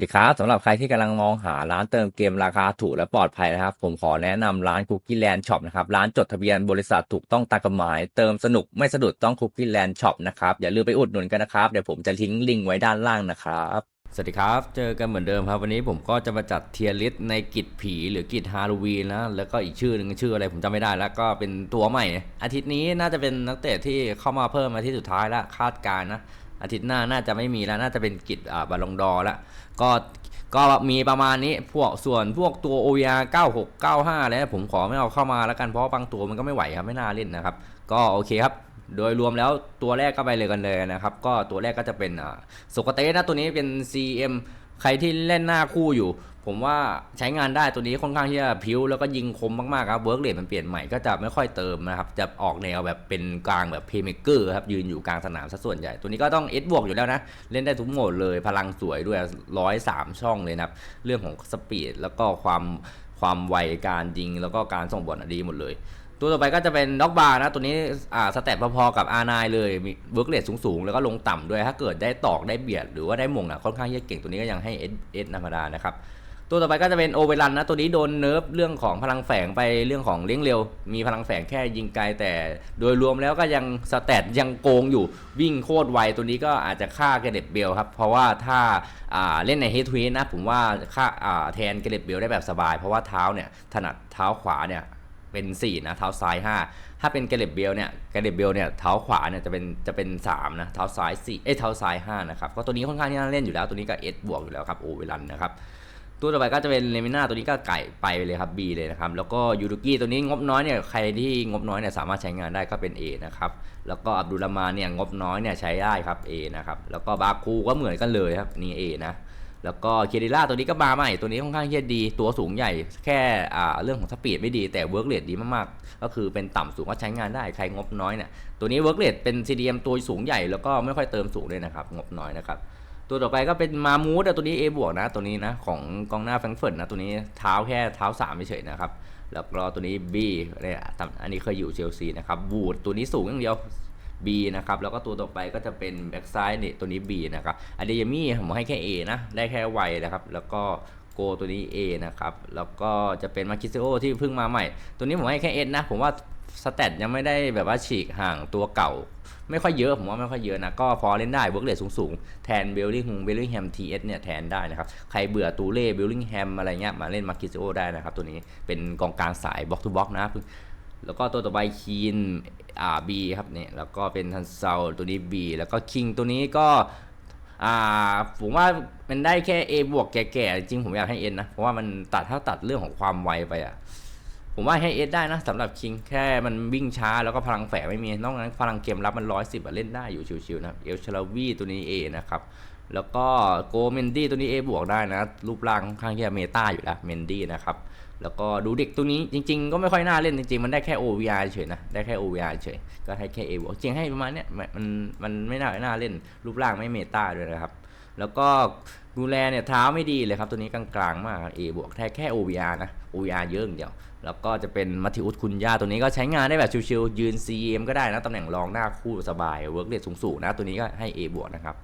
สวัสดีครับสำหรับใครที่กำลังมองหาร้านเติมเกมราคาถูกและปลอดภัยนะครับ ผมขอแนะนำร้าน Cookie Land Shop นะครับ ร้านจดทะเบียนบริษัทถูกต้องตามกฎหมาย เติมสนุกไม่สะดุดต้อง Cookie Land Shop นะครับ อย่าลืมไปอุดหนุนกันนะครับ เดี๋ยวผมจะทิ้งลิงก์ไว้ด้านล่างนะครับ สวัสดีครับ เจอกันเหมือนเดิมครับ วันนี้ผมก็จะมาจัดเทียร์ลิสในกิจผีหรือกิจฮาโลวีนนะแล้วก็อีกชื่อหนึ่งชื่ออะไรผมจำไม่ได้แล้วก็เป็นตัวใหม่ อาทิตย์นี้น่าจะเป็นนักเตะที่เข้ามาเพิ่มอาทิตย์สุดท้ายแล้วคาดการณ์นะอาทิตย์หน้าน่าจะไม่มีแล้วน่าจะเป็นกิจอ่าบอลงดอแล้ว ก็ก็มีประมาณนี้พวกส่วนพวกตัว OVR 96 95แล้วผมขอไม่เอาเข้ามาแล้วกันเพราะบางตัวมันก็ไม่ไหวครับไม่น่าเล่นนะครับ ก็โอเคครับ โดยรวมแล้วตัวแรกก็ไปเลยกันเลยนะครับ ก็ตัวแรกก็จะเป็นอ่าสกเตสนะตัวนี้เป็น CM ใครที่เล่นหน้าคู่อยู่ ผมว่าใช้งานได้ตัวนี้ค่อนข้างที่จะพิ้วแล้วก็ยิงคมมากๆครับเวิร์กเรทมันเปลี่ยนใหม่ก็จะไม่ค่อยเติมนะครับ จะออกแนวแบบเป็นกลางแบบเพย์เมเกอร์ครับยืนอยู่กลางสนามซะส่วนใหญ่ ตัวนี้ก็ต้องเอสบวกอยู่แล้วนะ เล่นได้ทุกโหมดเลยพลังสวยด้วยร้อยสามช่องเลยนะครับ เรื่องของสปีดแล้วก็ความความไวการยิงแล้วก็การส่งบอลดีหมดเลย ตัวต่อไปก็จะเป็นด็อกบาร์นะ ตัวนี้อ่าสเตตพอๆกับ R9 เลยมีเวิร์กเรทสูงๆ แล้วก็ลงต่ำด้วยถ้าเกิดได้ตอกได้เบียด หรือว่าได้ม่งอะค่อนข้างที่จะเก่งตัวนี้ก็ยังให้ S S ธรรมดานะครับตัวต่อไปก็จะเป็นโอเวรันนะตัวนี้โดนเนิร์ฟเรื่องของพลังแฝงไปเรื่องของเลี้ยงเร็ว มีพลังแฝงแค่ยิงไกลแต่โดยรวมแล้วก็ยังสเตตยังโกงอยู่วิ่งโคตรไวตัวนี้ก็อาจจะฆ่าเกเรตเบลครับ เพราะว่าถ้าาเล่นในเฮดทูเฮดนะผมว่าฆ่าอ่าแทนเกเรตเบลได้แบบสบาย เพราะว่าเท้าเนี่ยถนัดเท้าขวาเนี่ย เป็น 4 นะเท้าซ้าย 5 ถ้าเป็นเกเรตเบลเนี่ยเกเรตเบลเนี่ยเท้าขวาเนี่ยจะเป็นจะเป็น3นะเท้าซ้าย4เอ้ยเท้าซ้าย5นะครับก็ตัวนี้ค่อนข้างที่น่าเล่นอยู่แล้วตัวนี้ก็ S บวกอยู่แล้วครับโอเวรันนะครับตัวต่อไปก็จะเป็นเลมิน่าตัวนี้ก็ไก่ไปเลยครับ B เลยนะครับ แล้วก็ยูรุกิตัวนี้งบน้อยเนี่ยใครที่งบน้อยเนี่ยสามารถใช้งานได้ก็เป็น A นะครับแล้วก็อับดุลมาเนี่ยงบน้อยเนี่ยใช้ได้ครับ A นะครับแล้วก็บาคูก็เหมือนกันเลยครับนี่ A นะ แล้วก็เคเดล่าตัวนี้ก็มาใหม่ ตัวนี้ค่อนข้างที่จะดี ตัวสูงใหญ่ แค่เรื่องของสปีดไม่ดี แต่เวิร์กเรทดีมากๆ ก็คือเป็นต่ำสูงก็ใช้งานได้ ใครงบน้อยเนี่ย ตัวนี้เวิร์กเรทเป็น CDM ตัวสูงใหญ่ แล้วก็ไม่ค่อยเติมสูงเลยนะครับ งบน้อยนะครับ ตัวต่อไปก็เป็นมามูดตัวนี้ A บวกนะ ตัวนี้นะ ของกองหน้าแฟรงก์เฟิร์ตนะ ตัวนี้เท้าแค่เท้าสามเฉยนะครับ แล้วก็ตัวนี้ B เนี่ยอันนี้เคยอยู่เชลซีนะครับ บูดตัวนี้สูงอย่างเดียว B นะครับ แล้วก็ตัวต่อไปก็จะเป็นแบ็กซ้ายเนี่ยตัวนี้ B นะครับอะเดยมี่ผมให้แค่ A นะ ได้แค่ไวนะครับ แล้วก็โกตัวนี้ A นะครับ แล้วก็จะเป็นมาคิซิโอที่เพิ่งมาใหม่ ตัวนี้ผมให้แค่ S นะ ผมว่าสแตทยังไม่ได้แบบว่าฉีกห่างตัวเก่า ไม่ค่อยเยอะ ผมว่าไม่ค่อยเยอะนะ ก็พอเล่นได้เวิร์กเรทสูงๆ แทนเบลลิงฮงเบลลิงแฮมทีเอสเนี่ยแทนได้นะครับ ใครเบื่อตูเล่เบลลิงแฮมอะไรเงี้ยมาเล่นมาคิซิโอได้นะครับ ตัวนี้เป็นกองกลางสายบล็อกทูบล็อกนะแล้วก็ตัวต่อไปคีน อ่าบีครับเนี่ยแล้วก็เป็นทันเซาตัวนี้ B แล้วก็คิงตัวนี้ก็อ่าผมว่ามันได้แค่ A บวกแก่ๆจริงผมอยากให้ N นะเพราะว่ามันตัดถ้าตัดเรื่องของความไวไปอะผมว่าให้ S ได้นะสำหรับคิงแค่มันวิ่งช้าแล้วก็พลังแฝงไม่มีนอกนั้นพลังเกมรับมันร้อยสิบเล่นได้อยู่ชิวๆนะครับเอลชลาวีตัวนี้ A นะครับแล้วก็โกเมนดี้ตัวนี้ A บวกได้นะ รูปร่างค่อนข้างที่จะเมตาอยู่แล้วเมนดี้นะครับ แล้วก็ดูเด็กตัวนี้จริง ๆ ก็ไม่ค่อยน่าเล่นจริงๆ มันได้แค่ OVR เฉยนะ ได้แค่ OVR เฉย ก็ให้แค่ A บวกจริงให้ประมาณเนี้ยมันมันไม่น่าน่าเล่นรูปร่างไม่เมตาด้วยนะครับ แล้วก็ดูแลเนี่ยเท้าไม่ดีเลยครับ ตัวนี้กลางๆมาก A บวกแค่แค่ OVR นะ OVR เยอะอย่างเดียว แล้วก็จะเป็นมัติอุสคุณย่าตัวนี้ก็ใช้งานได้แบบชิวๆยืน CM ก็ได้นะตำแหน่งรองหน้าคู่สบายเวิร์กเรทสูงๆนะตัวนี้ก็ให้ A บวกนะครับ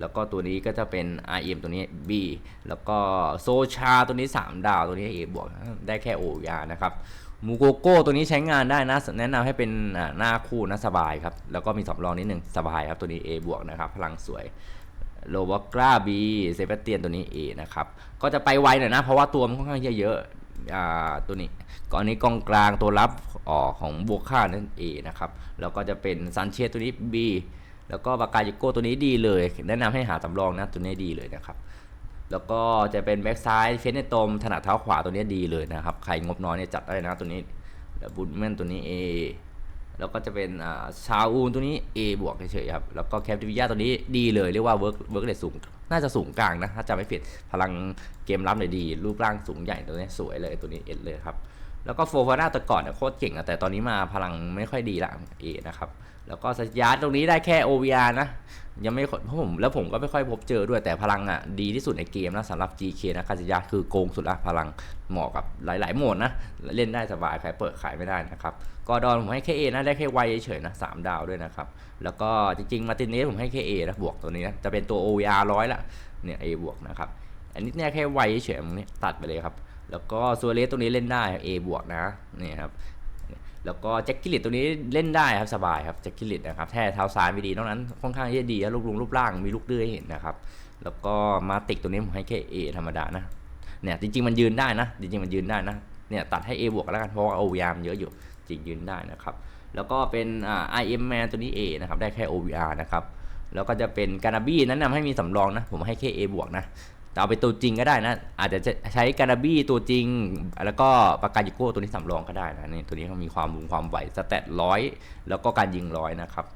แล้วก็ตัวนี้ก็จะเป็น RM ตัวนี้ B แล้วก็โซชาตัวนี้ 3 ดาวตัวนี้ A บวกได้แค่ OVR นะครับมูโกโก้ตัวนี้ใช้งานได้นะแนะนำให้เป็นหน้าคู่นะสบายครับ แล้วก็มีสำรองนิดหนึ่งสบายครับ ตัวนี้ A บวกนะครับ พลังสวยโลวากราบีเซเบเตียนตัวนี้ A นะครับ ก็จะไปไวหน่อยนะ เพราะว่าตัวมันค่อนข้างจะเยอะตัวนี้ก่อนนี้กองกลางตัวรับออกของบัวค่านั่น A นะครับ แล้วก็จะเป็นซันเชสตัวนี้ B แล้วก็บากายิโก้ตัวนี้ดีเลย แนะนำให้หาสำรองนะตัวนี้ดีเลยนะครับ แล้วก็จะเป็นแบ็กซ้ายเฟนเนตมถนัดเท้าขวาตัวนี้ดีเลยนะครับ ใครงบน้อยเนี่ยจัดได้นะตัวนี้แล้วบุญแมนตัวนี้ A แล้วก็จะเป็นชาอูนตัวนี้ A บวกเฉยๆครับ แล้วก็แคปติวิยาตัวนี้ดีเลย เรียกว่าเวิร์กเวิร์กเรทสูง น่าจะสูงกลางนะ ถ้าจำไม่ผิด พลังเกมรับเลยดี รูปร่างสูงใหญ่ตัวนี้สวยเลยตัวนี้เอ็ดเลยครับ แล้วก็โฟฟาน่าแต่ก่อนเนี่ยโคตรเก่งอะแต่ตอนนี้มาพลังไม่ค่อยดีละ A นะครับ แล้วก็สยาร์ตรงนี้ได้แค่ OVR นะ ยังไม่เพราะผมแล้วผมก็ไม่ค่อยพบเจอด้วยแต่พลังอะดีที่สุดในเกมนะสำหรับ GK นะคาสิยาคือโกงสุดละพลังเหมาะกับหลาย ๆ โหมดนะ เล่นได้สบายใครเปิดขายไม่ได้นะครับกอดอนผมให้แค่ A นะได้แค่ไวเฉยๆนะสามดาวด้วยนะครับ แล้วก็จริง ๆ มาตินเนสผมให้แค่ A นะบวกตัวนี้นะจะเป็นตัว OVR ร้อยละเนี่ย A บวกนะครับอันนี้เนี่ยแค่ไวเฉยๆตรงนี้ตัดไปเลยครับ แล้วก็ซัวเรสตัวนี้เล่นได้ A บวกนะนี่ครับแล้วก็แจ็คกิลิตตัวนี้เล่นได้ครับสบายครับแจ็คกิลิตนะครับแค่เท้าซ้ายไม่ดีนอกนั้นค่อนข้างที่จะดีลูกลุงรูปร่างมีลูกเดือยให้เห็นนะครับแล้วก็มาติกตัวนี้ผมให้แค่ A ธรรมดานะเนี่ยจริงๆมันยืนได้นะจริงๆมันยืนได้นะเนี่ยตัดให้ A บวกกันแล้วกันเพราะว่า OVR มันเยอะอยู่จริงยืนได้นะครับแล้วก็เป็นอ่า IM Man ตัวนี้ A นะครับได้แค่ OVR นะครับแล้วก็จะเป็นการาบี้แนะนำให้มีสำรองนะผมให้แค่ A บวกนะ แต่เอาไปตัวจริงก็ได้นะ อาจจะใช้การาบี้ตัวจริง แล้วก็ปากกายิโก้ตัวนี้สำรองก็ได้นะนี่ตัวนี้เขามีความรุงความไหวสเตตร้อยแล้วก็การยิงร้อยนะครับ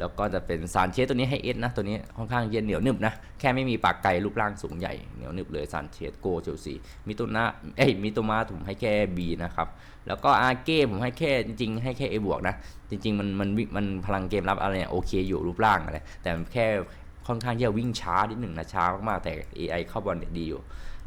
แล้วก็จะเป็นซานเชสตัวนี้ให้เอสนะ ตัวนี้ค่อนข้างเย็นเหนียวหนึบนะ แค่ไม่มีปากไก่รูปร่างสูงใหญ่เหนียวหนึบเลยซานเชสโกเชลซีมิโตนาเอ้ยมิโตมาผมให้แค่ B นะครับ แล้วก็อาเก้ผมให้แค่จริง ๆ ให้แค่ A บวกนะ จริง ๆ มันมันมันพลังเกมรับอะไรเนี่ยโอเคอยู่รูปร่างอะไรแต่แค่ ค่อนข้างที่จะวิ่งช้านิดหนึ่งนะช้ามากๆแต่ AI เข้าบอลดีอยู่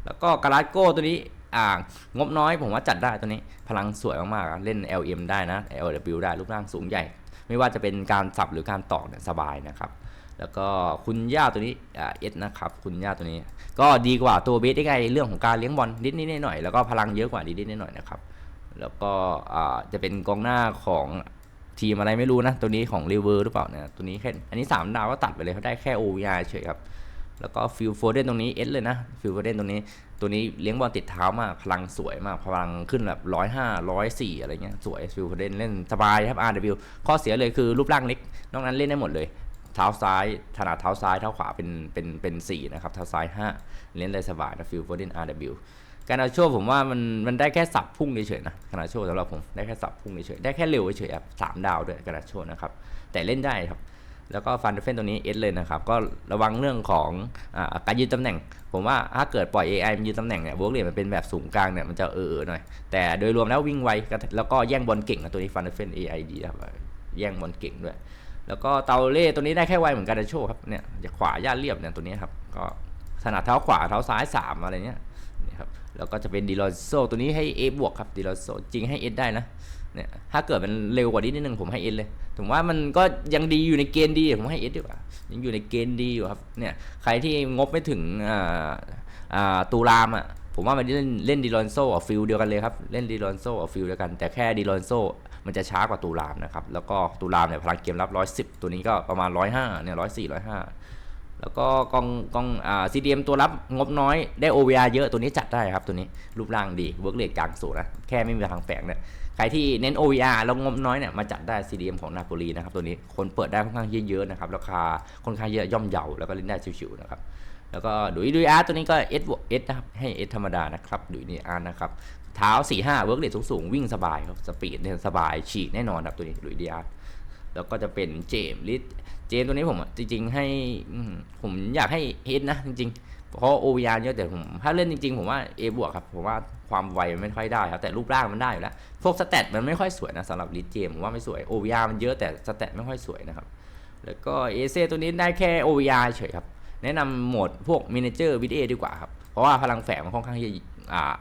แล้วก็กาลาโก้ตัวนี้อ่างบน้อยผมว่าจัดได้ตัวนี้พลังสวยมากๆเล่น LM ได้นะ LW ได้รูปร่างสูงใหญ่ ไม่ว่าจะเป็นการสับหรือการตอกเนี่ยสบายนะครับ แล้วก็คุณย่าตัวนี้เอสนะครับ คุณย่าตัวนี้ ก็ดีกว่าตัวเบสได้ไงเรื่องของการเลี้ยงบอลนิดนิดหน่อยๆแล้วก็พลังเยอะกว่านิดนิดหน่อยนะครับแล้วก็จะเป็นกองหน้าของ ทีมอะไรไม่รู้นะ ตัวนี้ของเลเวอร์หรือเปล่าเนี่ยตัวนี้แค่อันนี้ 3 ดาวก็ตัดไปเลยเขาได้แค่ OVR เฉยครับ แล้วก็ฟิลโฟเดนตรงนี้เอสเลยนะฟิลโฟเดนตรงนี้ตัวนี้เลี้ยงบอลติดเท้ามากพลังสวยมากพลังขึ้นแบบร้อยห้าร้อยสี่อะไรเงี้ยสวยฟิลโฟเดนเล่นสบายครับ RW ข้อเสียเลยคือรูปร่างเล็กนอกนั้นเล่นได้หมดเลยเท้าซ้ายถนัดเท้าซ้ายเท้าขวาเป็นเป็นเป็นสี่นะครับเท้าซ้ายห้าเล่นได้สบายนะฟิลโฟเดน RW การนาโชผมว่ามันมันได้แค่สับพุ่งเฉยๆนะการนาโชสำหรับผมได้แค่สับพุ่งเฉยๆได้แค่เร็วเฉยๆครับสามดาวด้วยการนาโชนะครับ แต่เล่นได้ครับ แล้วก็ฟันเดเฟนตัวนี้เอสเลยนะครับ ก็ระวังเรื่องของอการยืนตำแหน่ง ผมว่าถ้าเกิดปล่อย AI มันยืนตำแหน่งเนี่ยเวิร์กเรียมันเป็นแบบสูงกลางเนี่ยมันจะเออๆหน่อย แต่โดยรวมแล้ววิ่งไวแล้วก็แย่งบอลเก่งนะตัวนี้ฟันเดเฟน AI ดีครับแย่งบอลเก่งด้วย แล้วก็เตาเล่ตัวนี้ได้แค่ไวเหมือนกันนะโชครับเนี่ยจะขวาย่าเรียบเนี่ยตัวนี้ครับก็ถนัดเท้าขวาเท้าซ้ายสามอะไรเนี้ย แล้วก็จะเป็นดิลอโซตัวนี้ให้ A บวกครับดิลอโซจริงให้ S ได้นะเนี่ยถ้าเกิดมันเร็วกว่านี้นิดนึงผมให้เอสเลยถึงว่ามันก็ยังดีอยู่ในเกณฑ์ดีผมให้เอสดีกว่ายังอยู่ในเกณฑ์ดีอยู่ครับเนี่ยใครที่งบไม่ถึงอ่าอ่าตูรามอะผมว่ามันเล่นเล่นดีลอนโซอะฟิลเดียวกันเลยครับ เล่นดีลอนโซอะฟิลเดียวกัน แต่แค่ดีลอนโซมันจะช้ากว่าตูรามนะครับ แล้วก็ตูรามเนี่ยพลังเกมรับ 110 ตัวนี้ก็ประมาณ 105เนี่ย104 105 แล้วก็กองกองอ่า CDM ตัวรับงบน้อยได้ OVR เยอะตัวนี้จัดได้ครับตัวนี้รูปร่างดีเวิร์กเรทกลางสูงนะแค่ไม่มีทางแฝงเนี่ยใครที่เน้น OVR แล้วงบน้อยเนี่ยมาจัดได้ CDM ของนาโปลีนะครับตัวนี้คนเปิดได้ค่อนข้างเยอะๆนะครับราคาค่อนข้างเยอะย่อมเยาแล้วก็เล่นได้ชิวๆนะครับแล้วก็ดุยดุยอาร์ตัวนี้ก็ S บวก S นะครับให้ S ธรรมดานะครับดุยนี่อาร์นะครับเท้า4 5เวิร์กเรทสูงๆ วิ่งสบายครับสปีดเนี่ยสบายฉีกแน่นอนครับตัวนี้ดุยดีอาร์แล้วก็จะเป็นเจมลิส เจมส์ตัวนี้ผมอะจริง ๆ ให้ผมอยากให้เฮดนะจริง ๆ เพราะโอวีอาเยอะแต่ผมถ้าเล่นจริง ๆ ผมว่า A บวกครับผมว่าความไวมันไม่ค่อยได้ครับแต่รูปร่างมันได้อยู่แล้วพวกสเตตมันไม่ค่อยสวยนะสำหรับลิสเจมผมว่าไม่สวย OVR มันเยอะแต่สเตตไม่ค่อยสวยนะครับแล้วก็เอเซตัวนี้ได้แค่ OVR เฉยครับแนะนำโหมดพวกมินิเจอร์วิดีโอดีกว่าครับเพราะว่าพลังแฝงมันค่อนข้างจะอ่า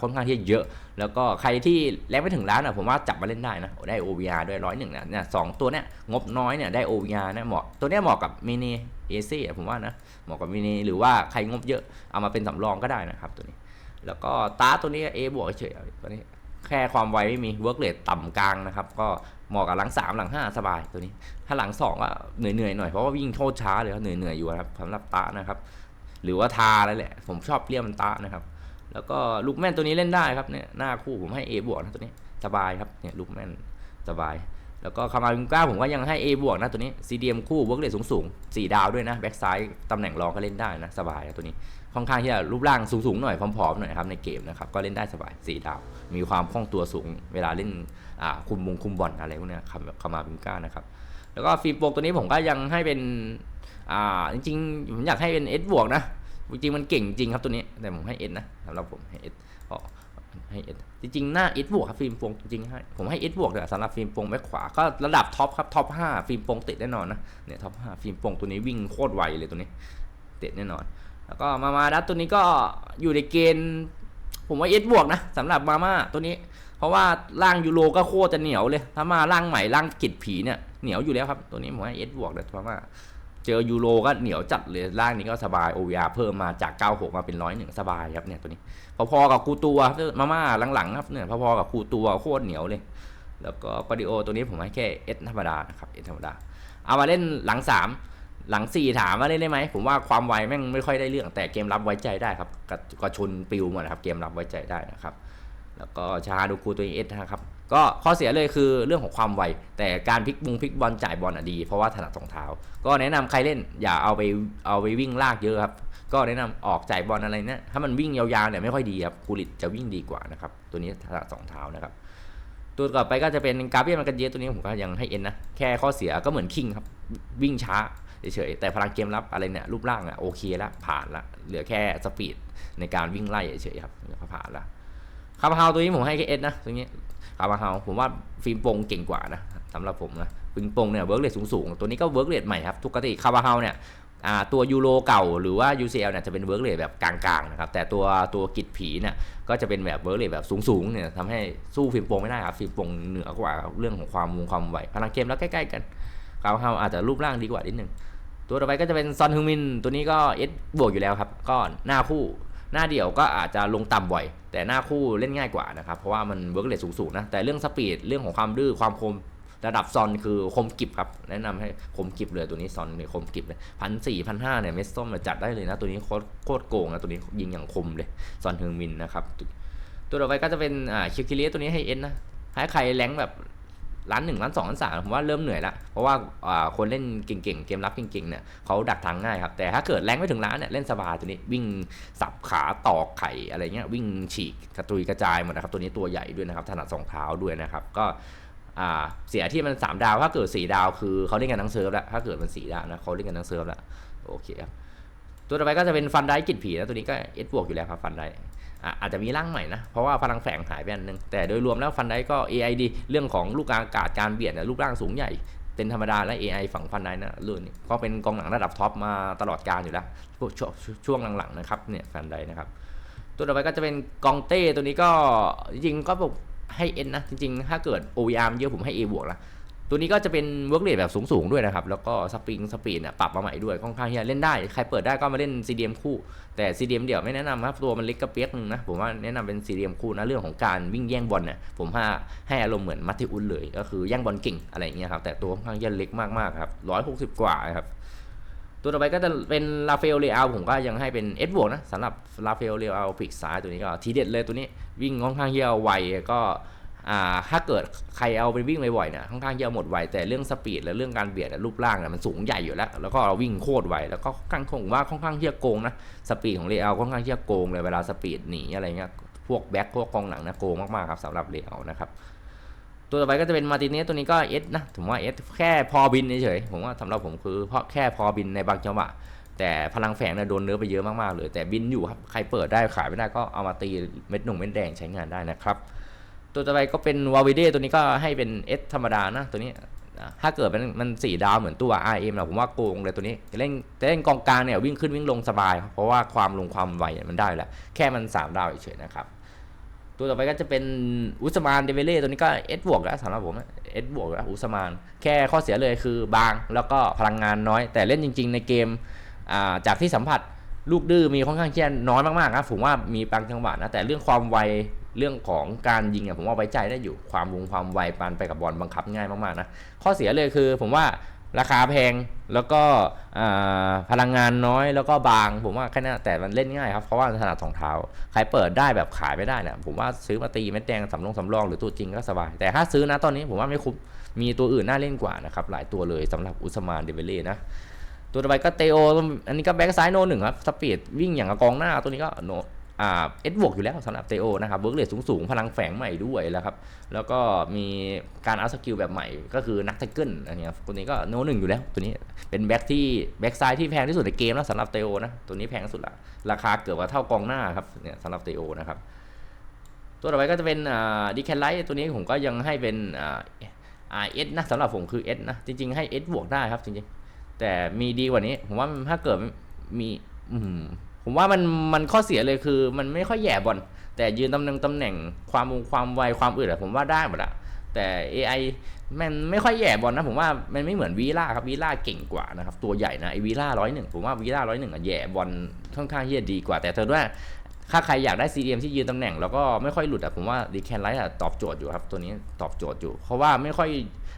ค่อนข้างที่จะเยอะ แล้วก็ใครที่แรงไม่ถึงล้านอะผมว่าจับมาเล่นได้นะได้ OVR ด้วยร้อยหนึ่งเนี่ยสองตัวเนี้ยงบน้อยเนี่ยได้ OVR นะเหมาะตัวเนี้ยเหมาะกับมินิเอซี่ผมว่านะเหมาะกับมินิหรือว่าใครงบเยอะเอามาเป็นสำรองก็ได้นะครับตัวนี้ แล้วก็ตาตัวนี้ A บวกเฉยตัวนี้แค่ความไวไม่มีเวิร์กเรทต่ำกลางนะครับก็เหมาะกับหลัง 3 หลัง 5 สบายตัวนี้ ถ้าหลัง2ก็เหนื่อยๆหน่อยเพราะว่าวิ่งโคตรช้าเลยครับเหนื่อยๆอยู่ครับสำหรับตานะครับ หรือว่าทาแล้วแหละ ผมชอบเรียกมันตานะครับ แล้วก็ลูกแม่นตัวนี้เล่นได้ครับเนี่ยหน้าคู่ผมให้ A บวกนะตัวนี้สบายครับเนี่ยลูกแม่นสบาย แล้วก็คามาวิงก้าผมก็ยังให้ A บวกนะตัวนี้ CDM คู่เวิร์กเรทสูงๆ4ดาวด้วยนะแบ็กซ้ายตำแหน่งรองก็เล่นได้นะสบายนะตัวนี้ค่อนข้างที่จะรูปร่างสูงๆหน่อยผอมๆหน่อยครับในเกมนะครับก็เล่นได้สบายสี่ดาว มีความคล่องตัวสูง เวลาเล่นอ่าคุมมงคุมบอลอะไรพวกเนี้ยคามาบิงก้านะครับแล้วก็ฟิล์มโปรตัวนี้ผมก็ยังให้เป็นอ่าจริงๆผมอยากให้เป็น S บวกนะ จริงมันเก่งจริงครับตัวนี้ แต่ผมให้ S นะสำหรับผมให้ S เพราะให้ S จริงๆหน้า S บวกครับฟิล์มโปรจริงให้ผมให้ S บวกเลยสำหรับฟิล์มโปรแบ็คขวาก็ระดับท็อปครับท็อป5ฟิล์มโปรติดแน่นอนนะเนี่ยท็อป5ฟิล์มโปรตัวนี้วิ่งโคตรไวเลยตัวนี้ติดแน่นอน แล้วก็มามาดัตตัวนี้ก็อยู่ในเกณฑ์ ผมว่าเอสบวกนะสำหรับมาม่าตัวนี้ เพราะว่าร่างยูโรก็โคตรจะเหนียวเลย ถ้ามาร่างใหม่ร่างกิดผีเนี่ยเหนียวอยู่แล้วครับตัวนี้ผมว่าเอสบวกเลยมาม่า เจอยูโรก็เหนียวจัดเลยล่างนี้ก็สบาย OVR เพิ่มมาจาก 96 มาเป็น 101 สบายครับเนี่ยตัวนี้ พอๆกับคูตัวมาม่าหลังๆครับเนี่ยพอๆกับคูตัวโคตรเหนียวเลย แล้วก็ปาดิโอตัวนี้ผมให้แค่เอสธรรมดานะครับเอสธรรมดา เอามาเล่นหลัง 3หลัง4ถามว่าเล่นได้ไหมผมว่าความไวแม่งไม่ค่อยได้เรื่องแต่เกมรับไว้ใจได้ครับกระชนปิวหมดนะครับเกมรับไว้ใจได้นะครับ แล้วก็ชาดูคูตัวเอสนะครับ ก็ข้อเสียเลยคือเรื่องของความไว แต่การพลิกมุงพลิกบอลจ่ายบอลอะดี เพราะว่าถนัดสองเท้า ก็แนะนำใครเล่นอย่าเอาไปเอาไปวิ่งลากเยอะครับ ก็แนะนำออกจ่ายบอลอะไรเนี่ยถ้ามันวิ่งยาวๆเนี่ยไม่ค่อยดีครับกูริตจะวิ่งดีกว่านะครับ ตัวนี้ถนัดสองเท้านะครับ ตัวต่อไปก็จะเป็นกาเบียมันกันเยสตัวนี้ผมก็ยังให้เอ็นนะ แค่ข้อเสียก็เหมือนคิงครับ วิ่งช้าเฉยๆแต่พลังเกมรับอะไรเนี่ยรูปร่างอะโอเคล้วผ่านละเหลือแค่สปีดในการวิ่งไล่เฉยๆครับก็ผ่านละ คาร์บาฮาวตัวนี้ผมให้แค่เอ็นะตัวนี้คาร์บาฮาวผมว่าฟิล์มโปงเก่งกว่านะสำหรับผมนะฟิล์มโปงเนี่ยเวิร์กเรทสูงๆ ตัวนี้ก็เวิร์กเรทใหม่ครับทุกกติคาร์บาฮาวเนี่ยตัวยูโรเก่าหรือว่า UCL เนี่ยจะเป็นเวิร์กเรทแบบกลางๆนะครับแต่ตัวตัวกิจผีเนี่ยก็จะเป็นแบบเวิร์กเรทแบบสูงๆเนี่ยทำให้สู้ฟิล์มโปงไม่ได้ครับฟิล์มโปงเหนือกว่าเรื่องของความวงความไหวพลังเกมแล้วใกล้ๆกันคาร์บาฮาวอาจจะรูปร่างดีกว่านิดนึงตัวต่อไปก็จะเป็นซอนฮึงมินตัวนี้ก็เอสบวกอยู่แล้วครับก็หน้าคู่ หน้าเดี่ยวก็อาจจะลงต่ำบ่อย แต่หน้าคู่เล่นง่ายกว่านะครับ เพราะว่ามันเวิร์กเรทสูงๆนะ แต่เรื่องสปีดเรื่องของความดื้อความคมระดับซอนคือคมกิบครับ แนะนำให้คมกิบเลยตัวนี้ซอนเนี่ยคมกิบเลยพันสี่พันห้าเนี่ยเมสส้มจัดได้เลยนะ ตัวนี้โคตรโคตรโกงนะตัวนี้ยิงอย่างคมเลยซอนเฮงมินนะครับตัวต่อไปก็จะเป็นอ่าคิวคิเลียตัวนี้ให้เอ็นนะให้ใครแรงแบบ ร้านหนึ่งร้านสองร้านสามผมว่าเริ่มเหนื่อยละเพราะว่าคนเล่นเก่งๆ เกมรับเก่งๆเนี่ยเขาดักทางง่ายครับ แต่ถ้าเกิดแรงไม่ถึงร้านเนี่ยเล่นสบายตัวนี้วิ่งสับขาตอกไข่อะไรเงี้ยวิ่งฉีกกระตุยกระจายหมดนะครับตัวนี้ตัวใหญ่ด้วยนะครับถนัดสองเท้าด้วยนะครับก็เสียที่มัน 3 ดาว ถ้าเกิด 4 ดาวคือเขาเล่นกันทั้งเซิร์ฟแล้วถ้าเกิดมัน 4 ดาวนะเขาเล่นกันทั้งเซิร์ฟแล้วโอเคครับตัวต่อไปก็จะเป็นฟันได้กิดผีนะตัวนี้ก็เอสบวกอยู่แล้วครับฟันได้ อาจจะมีร่างใหม่นะ เพราะว่าพลังแฝงหายไปอันนึง แต่โดยรวมแล้วฟันได้ก็ AI ดี เรื่องของลูกอากาศการเบียดเนี่ยรูปร่างสูงใหญ่ เป็นธรรมดาและ AI ฝั่งฟันได้นะรุ่นนี้ก็เป็นกองหลังระดับท็อปมาตลอดการอยู่แล้วช่วงช่วงหลังๆนะครับเนี่ยฟันได้นะครับ ตัวต่อไปก็จะเป็นกองเต้ตัวนี้ก็จริงก็บอกให้เอ็นนะจริงๆ ถ้าเกิด OVR เยอะผมให้ A บวกละ ตัวนี้ก็จะเป็นเวิร์กเรทแบบสูงๆด้วยนะครับ แล้วก็สปริงสปีดเนี่ยปรับมาใหม่ด้วยค่อนข้างที่จะเล่นได้ ใครเปิดได้ก็มาเล่น CDM คู่ แต่ CDM เดี่ยวไม่แนะนำครับ ตัวมันเล็กกระเปียกนึงนะ ผมว่าแนะนำเป็น CDM คู่นะ เรื่องของการวิ่งแย่งบอลเนี่ย ผมให้ให้อารมณ์เหมือนมัตติอุนเลย ก็คือแย่งบอลเก่งอะไรอย่างเงี้ยครับ แต่ตัวค่อนข้างจะเล็กมากๆครับ160กสิบกว่าครับตัวต่อไปก็จะเป็นลาเฟลเลอาผมก็ยังให้เป็นเอสบวกนะสำหรับลาเฟลเลอาปีกซ้ายตัวนี้ก็ทีเด็ดเลยตัวนี้วิ่งค่อนข้างเยี่ยวไวก็ ถ้าเกิดใครเอาไปวิ่งบ่อยๆเนี่ยค่อนข้างเยี่ยวหมดไวแต่เรื่องสปีดและเรื่องการเบียดและรูปร่างเนี่ยมันสูงใหญ่อยู่แล้ว แล้วก็เราวิ่งโคตรไวแล้วก็ค่อนข้างคงว่าค่อนข้างเยี่ยโกงนะสปีดของเลอาค่อนข้างเยี่ยโกงเลยเวลาสปีดหนีอะไรเงี้ยพวกแบ็คพวกกองหลังนะโกงมากๆครับสำหรับเลอานะครับตัวต่อไปก็จะเป็นมาติเนสตัวนี้ก็เอสนะผมว่าเอสแค่พอบินเฉยๆผมว่าสำหรับผมคือเพราะแค่พอบินในบางจังหวะแต่พลังแฝงเนี่ยโดนเนื้อไปเยอะมากๆเลย แต่บินอยู่ครับใครเปิดได้ขายไม่ได้ก็เอามาตีเม็ดหนุ่มเม็ดแดงใช้งานได้นะครับ ตัวต่อไปก็เป็นวาวิเดตัวนี้ก็ให้เป็นเอสธรรมดานะตัวนี้ถ้าเกิดมันมันสี่ดาวเหมือนตัว RM นะผมว่าโกงเลยตัวนี้จะเล่นจะเล่นกองกลางเนี่ยวิ่งขึ้นวิ่งลงสบาย เพราะว่าความลงความไวมันได้แหละแค่มันสามดาวเฉยๆนะครับตัวต่อไปก็จะเป็นอุสมานเดเวเล่ตัวนี้ก็เอสบวกแล้วสำหรับผมเอสบวกแล้วอุสมาน แค่ข้อเสียเลยคือบางแล้วก็พลังงานน้อย แต่เล่นจริง ๆ ในเกมาจากที่สัมผัสลูกดื้อมีค่อนข้างเชี่ยน้อยมากๆครับผมว่ามีบางจังหวะนะแต่เรื่องความไว เรื่องของการยิงผมว่าไว้ใจได้อยู่ความวงความไวปานไปกับบอลบังคับง่ายมากๆนะข้อเสียเลยคือผมว่าราคาแพงแล้วก็พลังงานน้อยแล้วก็บาง ผมว่าแค่นั้นแต่มันเล่นง่ายครับเพราะว่าถนัดสองเท้าใครเปิดได้แบบขายไม่ได้เนี่ยผมว่าซื้อมาตีเม็ดแดงสำรองสำรองหรือตัวจริงก็สบาย แต่ถ้าซื้อนะตอนนี้ผมว่าไม่คุ้มมีตัวอื่นน่าเล่นกว่านะครับหลายตัวเลยสำหรับอุสมานเดเวเล่นะตัวต่อไปก็เตโออันนี้ก็แบ็กซ้ายโนหนึ่งครับสปีดวิ่งอย่างกับกองหน้าตัวนี้ก็โน่ เอ็ดบวกอยู่แล้วสำหรับเตโอนะครับเวิร์กเรทสูงๆ พลังแฝงใหม่ด้วยแล้วครับ แล้วก็มีการอัพสกิลแบบใหม่ก็คือนักแท็กเกิลอันนี้ครับตัวนี้ก็โนหนึ่งอยู่แล้ว ตัวนี้เป็นแบ็กที่แบ็กซ้ายที่แพงที่สุดในเกมแล้วสำหรับเตโอนะ ตัวนี้แพงสุดละราคาเกือบว่าเท่ากองหน้าครับเนี่ยสำหรับเตโอนะครับ ตัวต่อไปก็จะเป็นดิแคนไลท์ตัวนี้ผมก็ยังให้เป็นอ่าอ่าเอสนะสำหรับผมคือเอสนะ จริง ๆให้เอสบวกได้ครับจริงๆ แต่มีดีกว่านี้ ผมว่าถ้าเกิดมี อืม ผมว่ามันมันข้อเสียเลยคือ มันไม่ค่อยแย่บอลแต่ยืนตำแหน่งตำแหน่งความความไวความอื่นอะผมว่าได้หมดอะแต่ AI มันไม่ค่อยแย่บอลนะผมว่ามันไม่เหมือนวีล่าครับวีล่าเก่งกว่านะครับตัวใหญ่นะไอวีล่าร้อยหนึ่งผมว่าวีล่าร้อยหนึ่งอะแย่บอลค่อนข้างที่จะดีกว่า แต่เธอว่าถ้าใครอยากได้ CDM ที่ยืนตำแหน่งแล้วก็ไม่ค่อยหลุดอะผมว่าดีแคนไลท์อะตอบโจทย์อยู่ครับตัวนี้ตอบโจทย์อยู่ เพราะว่าไม่ค่อย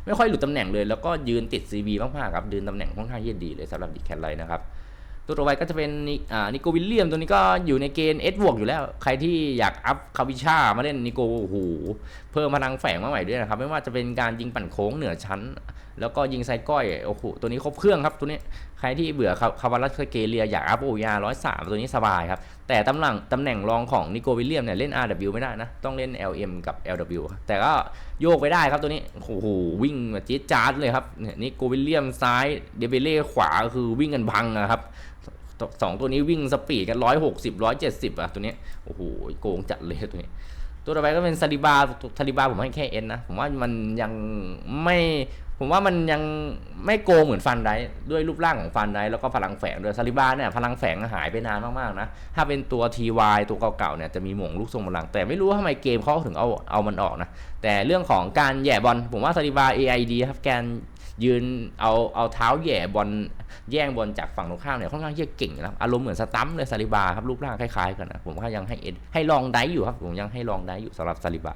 ไม่ค่อยหลุดตำแหน่งเลย แล้วก็ยืนติด CB มากๆครับยืนตำแหน่งค่อนข้างที่จะดีเลยสำหรับดีแคนไลท์นะครับ ตัวต่อไปก็จะเป็นนิอ่านิโกวิลเลียมตัวนี้ก็อยู่ในเกณฑ์เอสบวกอยู่แล้ว ใครที่อยากอัพคาวิชามาเล่นนิโกโอ้โหเพิ่มพลังแฝงมาใหม่ด้วยนะครับ ไม่ว่าจะเป็นการยิงปั่นโค้งเหนือชั้น แล้วก็ยิงไซก้อยโอ้โหตัวนี้ครบเครื่องครับตัวนี้ ใครที่เบื่อคาาวารัสเกเลียอยากอัพโอยาร้อยสามตัวนี้สบายครับ แต่ตำแหน่งตำแหน่งรองของนิโกวิลเลียมเนี่ยเล่น RW ไม่ได้นะ ต้องเล่น LM กับ LW แต่ก็โยกไปได้ครับตัวนี้ โอ้โห วิ่งแบบจี๊ดจ๊าดเลยครับนี่โกวิลเลียมซ้ายเดเบเล่ขวาคือวิ่งกันพังนะครับสองตัวนี้วิ่งสปีดกันร้อยหกสิบร้อยเจ็ดสิบอะตัวนี้โอ้โหโกงจัดเลยตัวนี้ตัวต่อไปก็เป็นซาลิบาซาลิบาผมให้แค่เอ็นนะ ผมว่ามันยังไม่ ผมว่ามันยังไม่โกงเหมือนฟันไดด้วยรูปร่างของฟันไดแล้วก็พลังแฝงด้วยซาลิบาเนี่ยพลังแฝงหายไปนานมากๆนะ ถ้าเป็นตัว TY ตัวเก่าๆเนี่ยจะมีหม่งลูกทรงพลัง แต่ไม่รู้ว่าทำไมเกมเขาถึงเอาเอามันออกนะ แต่เรื่องของการแย่บอลผมว่าซาลิบา AID ครับแกนยืนเอาเอาเท้าแย่บอลแย่งบอลจากฝั่งตรงข้ามเนี่ยค่อนข้างที่จะเก่งนะอารมณ์เหมือนสตัมเลยซาลิบาครับรูปร่างคล้ายๆกันนะผมว่ายังให้เอ็ดให้ลองได้อยู่ครับผมยังให้ลองได้อยู่สำหรับซาลิบา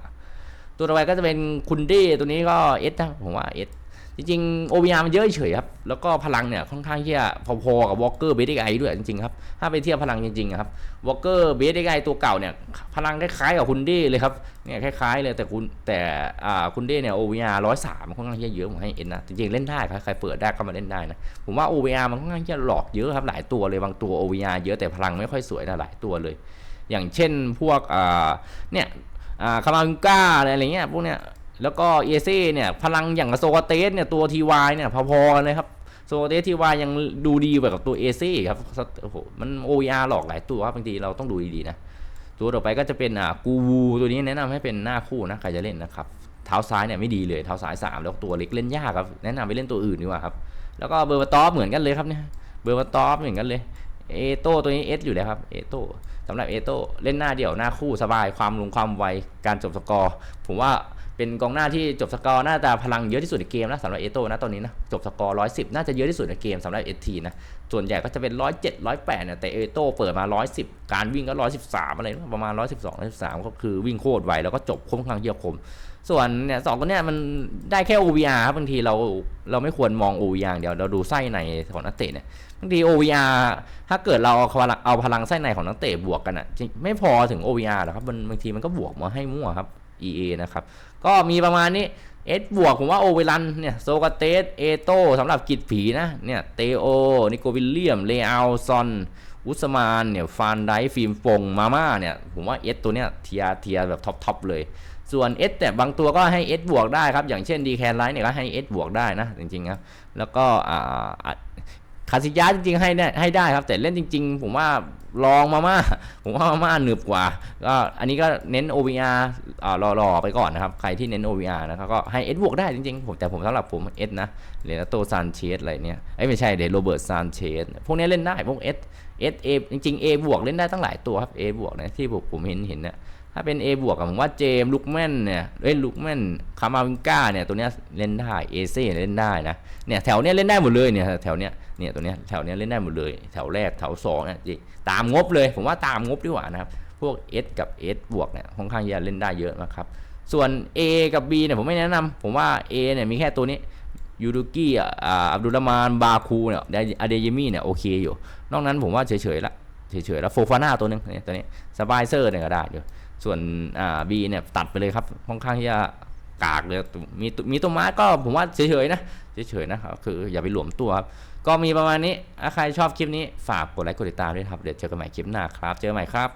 ตัวต่อไปก็จะเป็นคุณเด้ตัวนี้ก็เอสนะผมว่าเอส จริงๆโอ r มันเยอะเฉยครับ แล้วก็พลังเนี่ยค่อนข้างที่จะพอๆกับวอลเกอร์เบสไอด้วยจริงๆครับ ถ้าไปเทียบพลังจริงๆอะครับวอลเกอร์เบสไอตัวเก่าเนี่ยพลังคล้ายๆกับคุณเด้เลยครับ เนี่ยคล้ายๆเลยแต่คุณแต่อ่าคุณเด้เนี่ยโอ r ร้อยสามค่อนข้างที่จะเยอะผมให้เอ็นนะ จริงๆเล่นได้ครับใครเปิดได้ก็มาเล่นได้นะ ผมว่าโอ r มันค่อนข้างที่จะหลอกเยอะครับหลายตัวเลยบางตัวโอ r เยอะแต่พลังไม่ค่อยสวยนะหลายตัวเลย อย่างเช่นพวกอ่าเนี่ยอ่าคามาวิงก้าอะไรเงี้ยพวกเนี้ย แล้วก็เอเซ่เนี่ยพลังอย่างโซกเตสเนี่ยตัวทีวายเนี่ยพอๆนเลยครับโซเตสทีวายยังดูดีกว่ากับตัวเอเซ่ครับโอ้โหมันโออาหลอกหลายตัวครับบางทีเราต้องดูดีๆนะ ตัวต่อไปก็จะเป็นอ่ากูวูตัวนี้แนะนำให้เป็นหน้าคู่นะใครจะเล่นนะครับ เท้าซ้ายเนี่ยไม่ดีเลย เท้าซ้ายสามแล้วตัวเล็กเล่นยากครับ แนะนำไปเล่นตัวอื่นดีกว่าครับ แล้วก็เบอร์บาตอฟเหมือนกันเลยครับเนี่ย เบอร์บาตอฟเหมือนกันเลย เอโต้ตัวนี้เอสอยู่แล้วครับ เอโต้สำหรับเอโต้เล่นหน้าเดี่ยวหน้าคู่สบาย ความลงความไว การจบสกอร์ ผมว่า เป็นกองหน้าที่จบสกอร์หน่าจะพลังเยอะที่สุดในเกมนะสำหรับเอโต้นะตอนนี้นะจบสกอร์ร้อยสิบน่าจะเยอะที่สุดในเกมสำหรับเอทีนะส่วนใหญ่ก็จะเป็นร้อยเจ็ดร้อยแปดเนี่ยแต่เอโต้เปิดมาร้อยสิบการวิ่งก็ร้อยสิบสามอะไรประมาณร้อยสิบสองร้อยสิบสามก็คือวิ่งโคตรไวแล้วก็จบค่อนข้างเยี่ยมคม ส่วนเนี่ยสองตัวเนี้ยมันได้แค่ OVR ครับบางทีเราเราไม่ควรมอง OVR อย่างเดียวเราดูไส้ในของนักเตะเนี่ยบางที OVR ถ้าเกิดเราเอาพลังเอาพลังไส้ในของนักเตะบวกกันอะไม่พอถึง OVR หรอกครับบางทีมันก็บวกมาให้มั่วครับ EA นะครับ ก็มีประมาณนี้ S บวกผมว่าโอเวรันเนี่ยโซกาเตสเอโตสำหรับกิจผีนะเนี่ยเตโอ นิโกวิลเลียม เลอาซอน อุสมานเนี่ยฟานไดฟิล์มฟงมาม่าเนี่ยผมว่า S ตัวเนี้ยเทียเทียแบบท็อปทอปเลย ส่วน S แต่บางตัวก็ให้ S บวกได้ครับ อย่างเช่น d ีแคนไลท์เนี่ยก็ให้ S บวกได้นะ จริงๆครับแล้วก็อ่า คาสิยาจริงๆให้ได้ให้ได้ครับ แต่เล่นจริง ๆ ผมว่าลองมาม่าผมว่ามาม่าหนึบกว่าก็อันนี้ก็เน้น OVR อ่ารอๆไปก่อนนะครับใครที่เน้น OVR นะครับก็ให้ S บวกได้จริงๆผมแต่ผมสำหรับผม S นะเรนโตซานเชสอะไรเนี่ยไอ้ไม่ใช่เดโรเบิร์ตซานเชสพวกนี้เล่นได้พวก S S A จริงๆ A บวกเล่นได้ตั้งหลายตัวครับ A บวกนะที่ผมผมเห็นเห็นเนี่ย ถ้าเป็น A บวกกับผมว่าเจมลุกแมนเนี่ยเอ้ยลุกแมนคามาวิงก้าเนี่ยตัวเนี้ยเล่นได้เอเซ่เล่นได้นะเนี่ยแถวเนี้ยเล่นได้หมดเลยเนี่ยแถวเนี้ยเนี่ยตัวเนี้ยแถวเนี้ยเล่นได้หมดเลย แถวแรกแถวสองเนี่ยตามงบเลยผมว่าตามงบดีกว่านะครับพวก S กับ S บวกเนี่ยค่อนข้างจะเล่นได้เยอะนะครับส่วน A กับ B เนี่ยผมไม่แนะนำผมว่า A เนี่ยมีแค่ตัวนี้ยูรุกี้อ่าอับดุลมานบาคูเนี่ยอเดยมี่เนี่ยโอเคอยู่ นอกนั้นผมว่าเฉยๆละเฉยๆแล้วโฟฟาน่าตัวนึงเนี่ยตัวนี้สบายเซอร์เนี่ยก็ได้อยู่ ส่วนอ่าบีเนี่ยตัดไปเลยครับค่อนข้างที่จะกากเลยมีมีตัวม้าก็ผมว่าเฉยๆนะเฉยๆนะครับคืออย่าไปหลวมตัวครับก็มีประมาณนี้ถ้าใครชอบคลิปนี้ฝากกดไลค์กดติดตามด้วยครับเดี๋ยวเจอกันใหม่คลิปหน้าครับ เจอกันใหม่ครับ